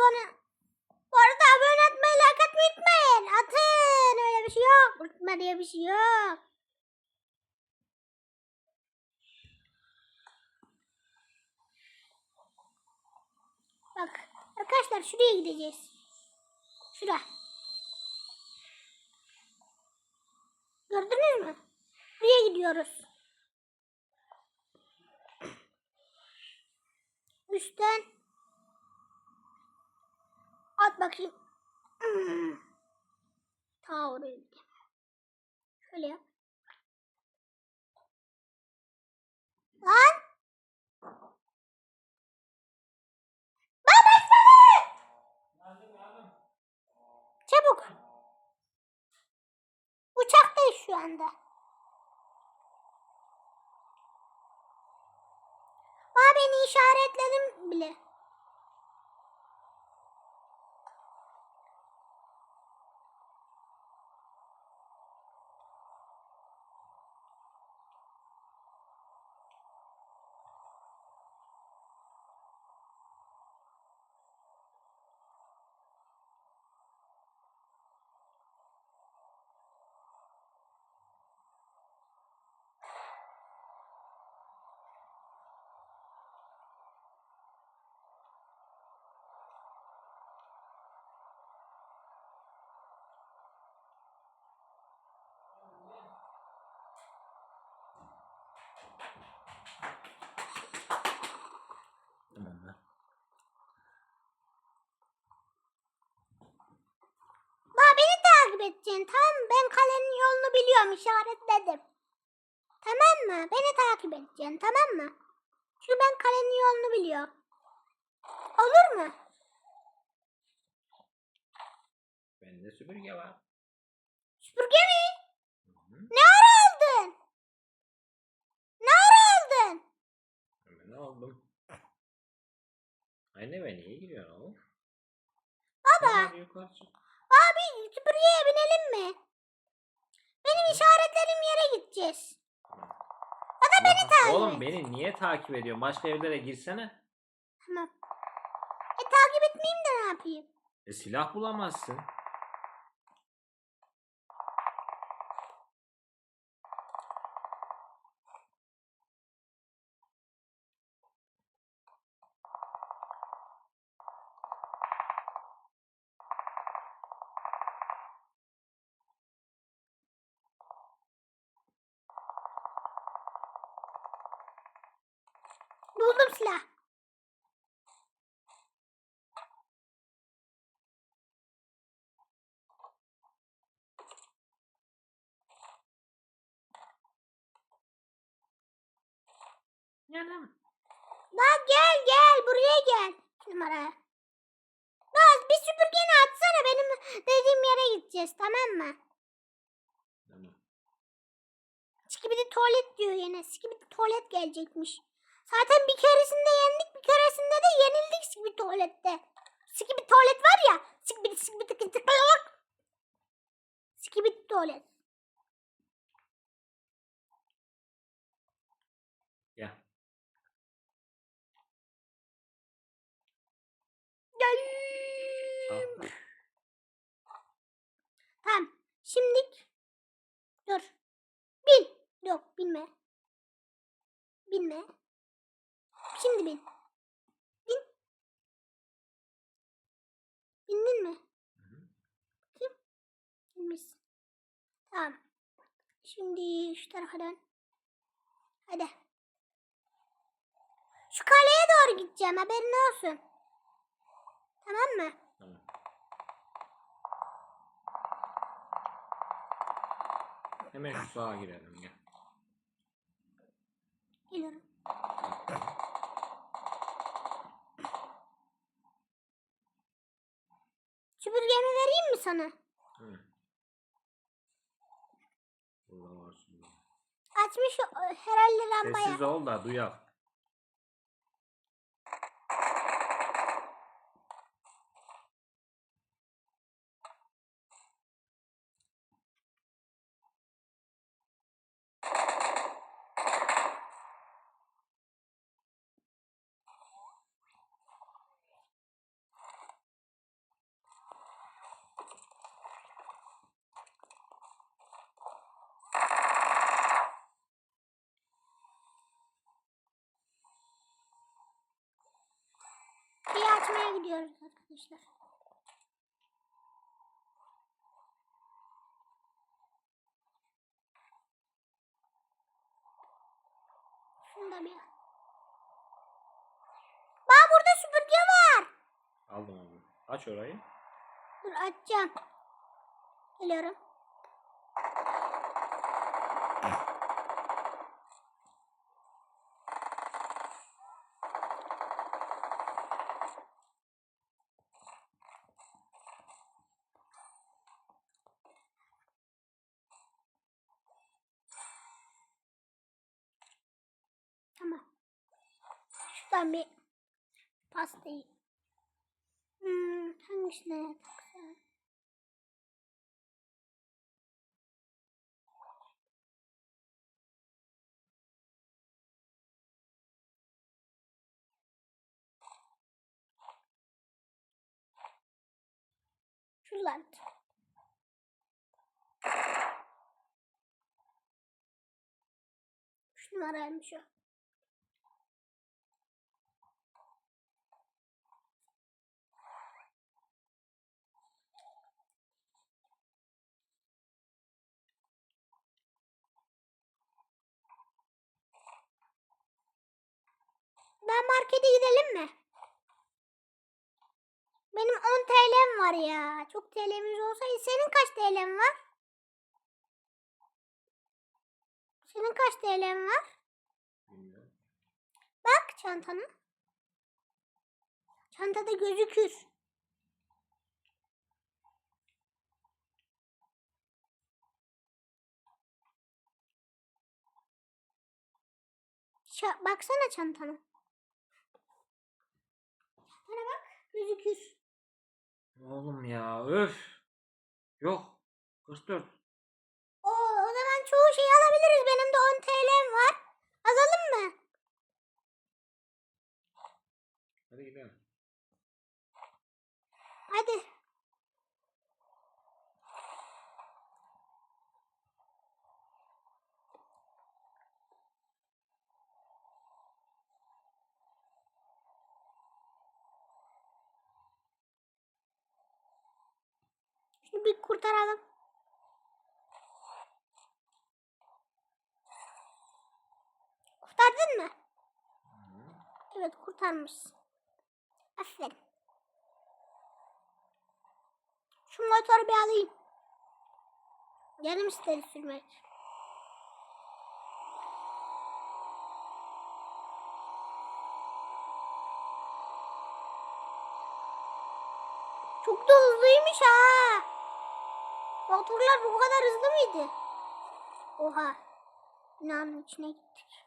abone bu arada abone atmayı, like atmayı unutmayın. Atın. Öyle bir şey yok. Unutma diye bir şey yok. Bak arkadaşlar şuraya gideceğiz. Şura. Gördünüz mü? Buraya gidiyoruz. Üstten at bakayım. Ta oraya gideceğim. Şöyle yap. Lan! Baba seni! Çabuk. Uçaktayız şu anda. Aa beni işaretledim bile. Tamam lan. Aa edeceksin tamam mı? Ben kalenin yolunu biliyorum işaretledim. Tamam mı? Beni takip edeceksin tamam mı? Çünkü ben kalenin yolunu biliyorum. Olur mu? Bende süpürge var. Süpürge mi? Hı hı. Ne ara aldın? Ne ara aldın? Hemen aldım. Anne ben niye giriyorsun oğlum? Baba. Yukarı çık. Süpürgeye binelim mi? Benim işaretlediğim yere gideceğiz. Ya da beni takip Oğlum et. beni niye takip ediyorsun? Başka evlere girsene. Tamam. E takip etmeyeyim de ne yapayım? E silah bulamazsın. Buldum silah. Yanım. La gel gel buraya gel. Numara. Naz bir süpürgeni atsana benim dediğim yere gideceğiz tamam mı? Tamam. Skibidi tuvalet diyor yine. Skibidi tuvalet gelecekmiş. Zaten bir keresinde yendik bir keresinde de yenildik skibidi tuvalette. Skibidi tuvalet var ya. Skibidi skibidi skibidi Skibidi tuvalet. Gel. Gel. Al. Tamam. Şimdilik dur. Bin. Yok binme. Binme. Şimdi bin. Bin. Bindin mi? Bakayım. Binmişsin. Tamam. Şimdi şu tarafa dön. Hadi. Şu kaleye doğru gideceğim haberin olsun. Tamam mı? Tamam. Hemen şu sağa girelim gel. Geliyorum. Sana? Hı. Burada var şimdi. Açmış o- herhalde lambaya. Sessiz ol da duyak. Açmaya gidiyoruz arkadaşlar. Şunu da bir. Bak burada süpürge var. Aldım onu. Aç orayı. Dur açacağım. Geliyorum. Tamam. Şuradan bir pastayı. Hmm, hangisine taksam? Şuradan. Üç numaraymış o. markete gidelim mi? Benim 10 TL'm var ya. Çok TL'miz olsaydı. Senin kaç TL'n var? Senin kaç TL'n var? Bilmiyorum. Bak çantana. Çantada gözükür. Ça- baksana. Çantana bak gözükür. Oğlum ya öf. Yok. 44. O, o zaman çoğu şeyi alabiliriz. Benim de 10 TL'm var. Azalım mı? Hadi gidelim. Hadi. Şunu bir kurtaralım. Kurtardın mı? Evet kurtarmışsın. Aferin. Şu motoru bir alayım. Canım istedi sürmek. Çok da hızlıymış ha. Motorlar bu kadar hızlı mıydı? Oha. Binanın içine gittik.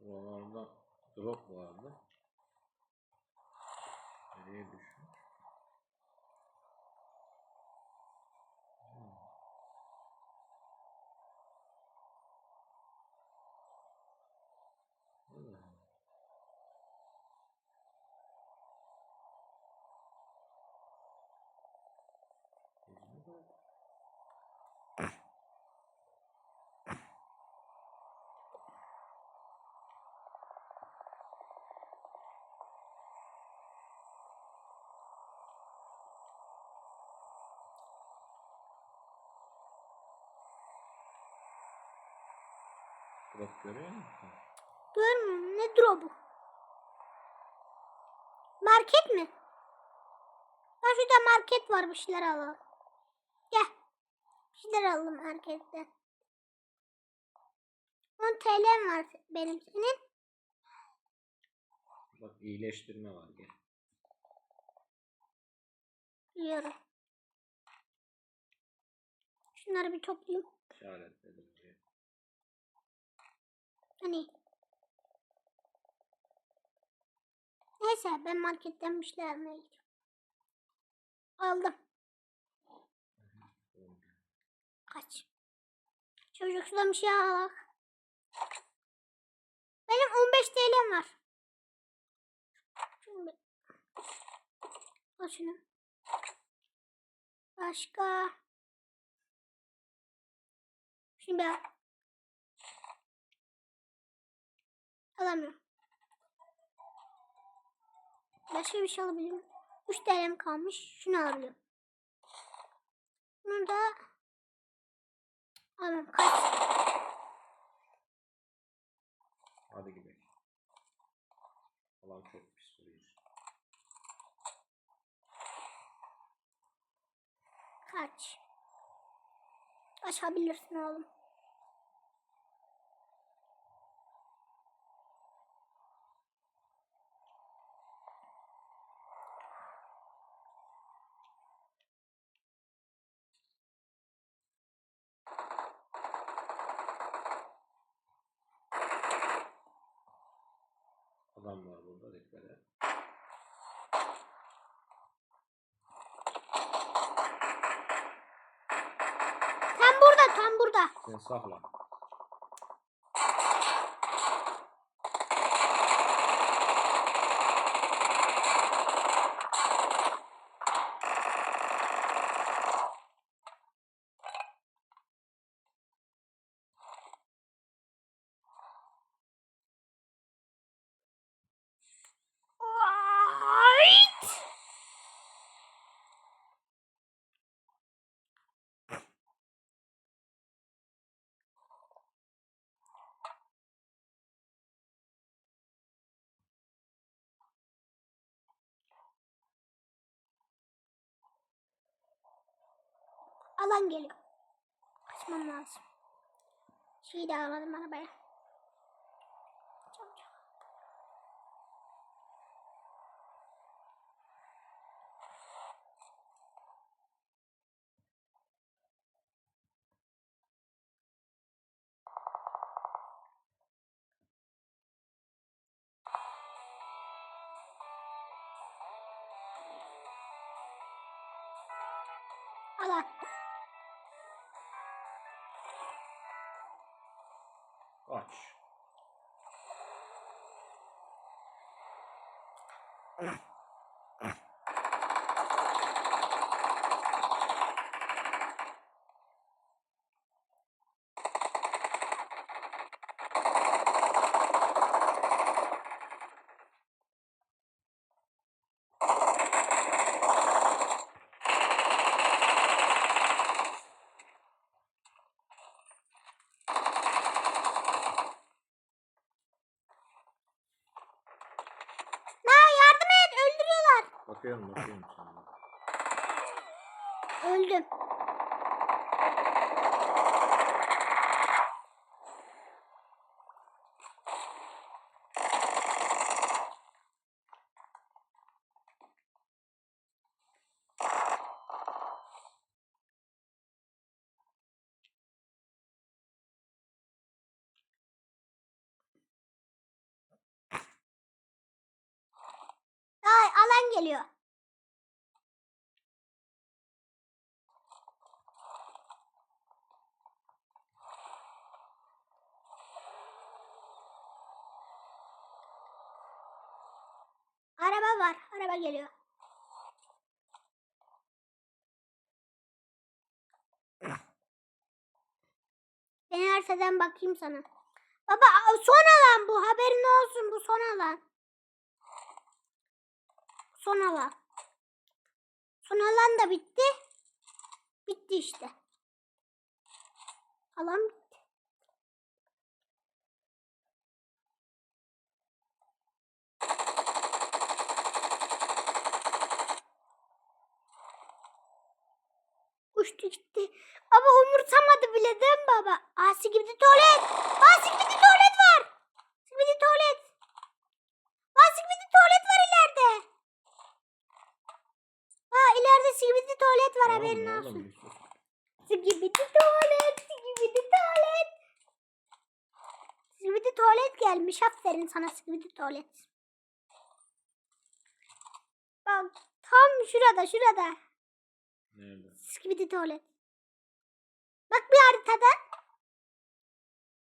Buralarda drop vardı. Drop görüyor musun? Görmüyorum. Ne drop'u? Market mi? Ha şurada market var bir şeyler alalım. Gel. Bir şeyler alalım marketten. 10 TL'm var benim senin. Bak iyileştirme var gel. Biliyorum. Şunları bir toplayayım. İşaretledim. Hani. Neyse ben marketten bir şeyler almaya gidiyorum. Aldım. Kaç. Çocuk şuradan bir şey al. Benim 15 TL'm var. Bir- Al şunu. Başka. Bir Alamıyorum. Başka bir şey alabilir miyim? 3 TL'm kalmış. Şunu alıyorum. Bunu da alalım. Kaç? Hadi gidelim. Alan çok pis duruyor. Kaç? Açabilirsin oğlum. Adam var burada dikkat et. Tam burada, tam burada. Sen sakla. Alan geliyor. Kaçmam lazım. Şeyi de almadım arabaya. Çabuk çabuk. Kaç. Na yardım et öldürüyorlar. Bakıyorum bakıyorum sana. Öldüm. Ay alan geliyor. Araba var. Araba geliyor. Ben arsadan bakayım sana. Baba son alan bu. Haberin olsun bu son alan. Son alan. Son alan da bitti. Bitti işte. Alan bitti. Uçtu gitti. Baba umursamadı bile değil mi baba? Aa sikibidi tuvalet. Aa sikibidi tuvalet var. Sikibidi tuvalet. Aa sikibidi tuvalet var ileride. Aa ileride sikibidi tuvalet var haberin olsun. Sikibidi tuvalet. Sikibidi tuvalet. Sikibidi tuvalet gelmiş. Aferin sana sikibidi tuvalet. Bak tam şurada şurada. Nerede? Skibidi tuvalet. Bak bir haritadan.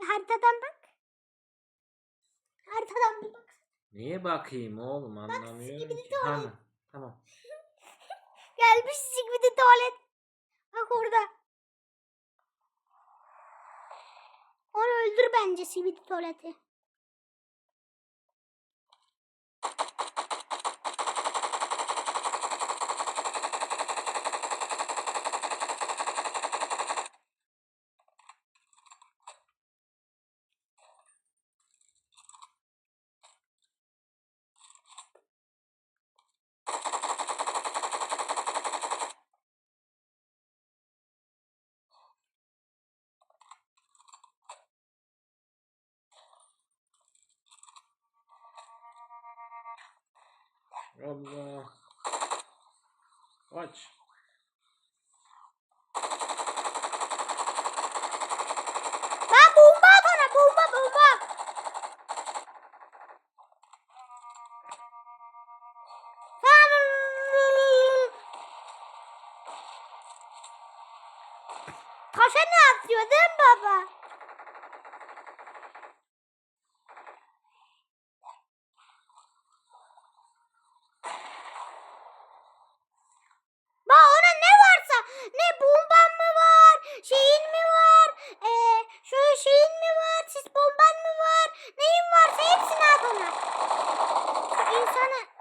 Bir haritadan bak. Haritadan bir bak. Niye bakayım oğlum anlamıyorum sikibidi ki. tuvalet. Tamam. Tamam. Gelmiş skibidi tuvalet. Bak orada. Onu öldür bence skibidi tuvaleti. Taşa ne mi baba?